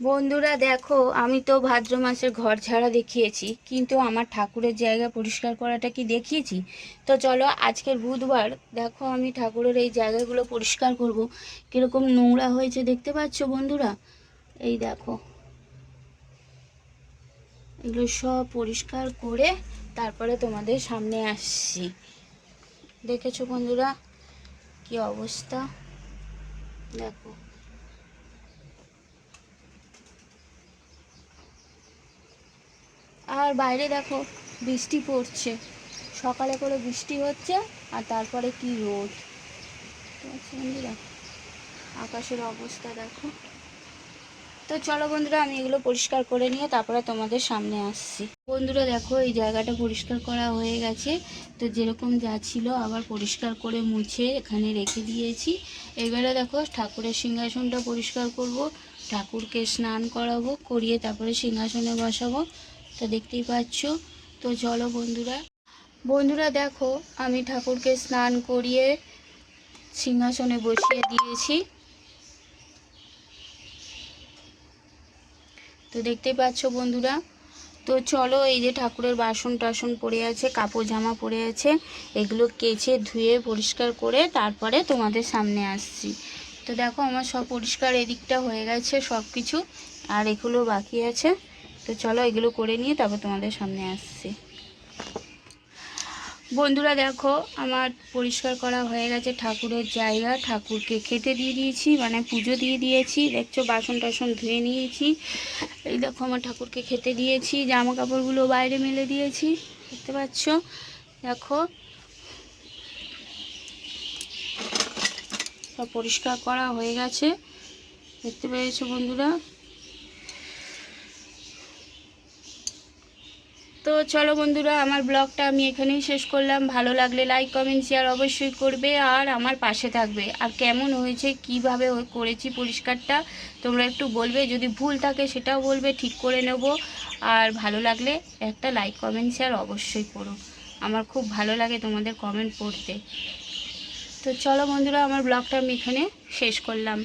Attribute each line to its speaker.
Speaker 1: বন্ধুরা দেখো, আমি তো ভাদ্র মাসের ঘর ঝাড়া দেখিয়েছি, কিন্তু আমার ঠাকুরের জায়গা পরিষ্কার করাটা কি দেখিয়েছি? তো চলো আজকের বুধবার দেখো আমি ঠাকুরের এই জায়গাগুলো পরিষ্কার করব। কীরকম নোংরা হয়েছে দেখতে পাচ্ছ বন্ধুরা? এই দেখো। এগুলো সব পরিষ্কার করে তারপরে তোমাদের সামনে আসছি। দেখেছ বন্ধুরা কি অবস্থা? দেখো। আর বাইরে দেখো, বৃষ্টি পড়ছে। সকালে করে বৃষ্টি হচ্ছে, আর তারপরে কি রোদ। আকাশের অবস্থা দেখো। তো চলো বন্ধুরা, আমি এগুলো পরিষ্কার করে নিয়ে তারপরে তোমাদের সামনে আসছি। বন্ধুরা দেখো, এই জায়গাটা পরিষ্কার করা হয়ে গেছে। তো যেরকম যা ছিল আবার পরিষ্কার করে মুছে এখানে রেখে দিয়েছি। এবারে দেখো, ঠাকুরের সিংহাসনটা পরিষ্কার করব, ঠাকুরকে স্নান করাবো, করিয়ে তারপরে সিংহাসনে বসাবো। তো দেখতেই পাচ্ছ। তো চলো বন্ধুরা। বন্ধুরা দেখো, আমি ঠাকুরকে স্নান করিয়ে সিংহাসনে বসিয়ে দিয়েছি। তো দেখতেই পাচ্ছ বন্ধুরা। তো চলো এই যে ঠাকুরের বাসন টাসন পড়ে আছে, কাপড় জামা পড়ে আছে, এগুলো কেচে ধুয়ে পরিষ্কার করে তারপরে তোমাদের সামনে আসছি। তো দেখো, আমার সব পরিষ্কার এদিকটা হয়ে গেছে সব কিছু আর এগুলো বাকি আছে। তো চলো এগুলো করে নিয়ে তারপর তোমাদের সামনে আসছি। বন্ধুরা দেখো, আমার পরিষ্কার করা হয়ে গেছে ঠাকুরের জায়গা। ঠাকুরকে খেতে দিয়ে দিয়েছি মানে পুজো দিয়ে দিয়েছি। দেখছ, বাসন টাসন ধুয়ে নিয়েছি। এই দেখো, আমার ঠাকুরকে খেতে দিয়েছি জামা কাপড়গুলো বাইরে মেলে দিয়েছি, দেখতে পাচ্ছ? দেখো, সব পরিষ্কার করা হয়ে গেছে। দেখতে পেয়েছ বন্ধুরা? তো চলো বন্ধুরা, আমার ব্লগটা আমি এখানেই শেষ করলাম। ভালো লাগলে লাইক কমেন্ট শেয়ার অবশ্যই করবে আর আমার পাশে থাকবে। আর কেমন হয়েছে, কীভাবে করেছি পরিষ্কারটা তোমরা একটু বলবে। যদি ভুল থাকে সেটাও বলবে, ঠিক করে নেব। আর ভালো লাগলে একটা লাইক কমেন্ট শেয়ার অবশ্যই করো। আমার খুব ভালো লাগে তোমাদের কমেন্ট পড়তে। তো চলো বন্ধুরা, আমার ব্লগটা আমি এখানে শেষ করলাম।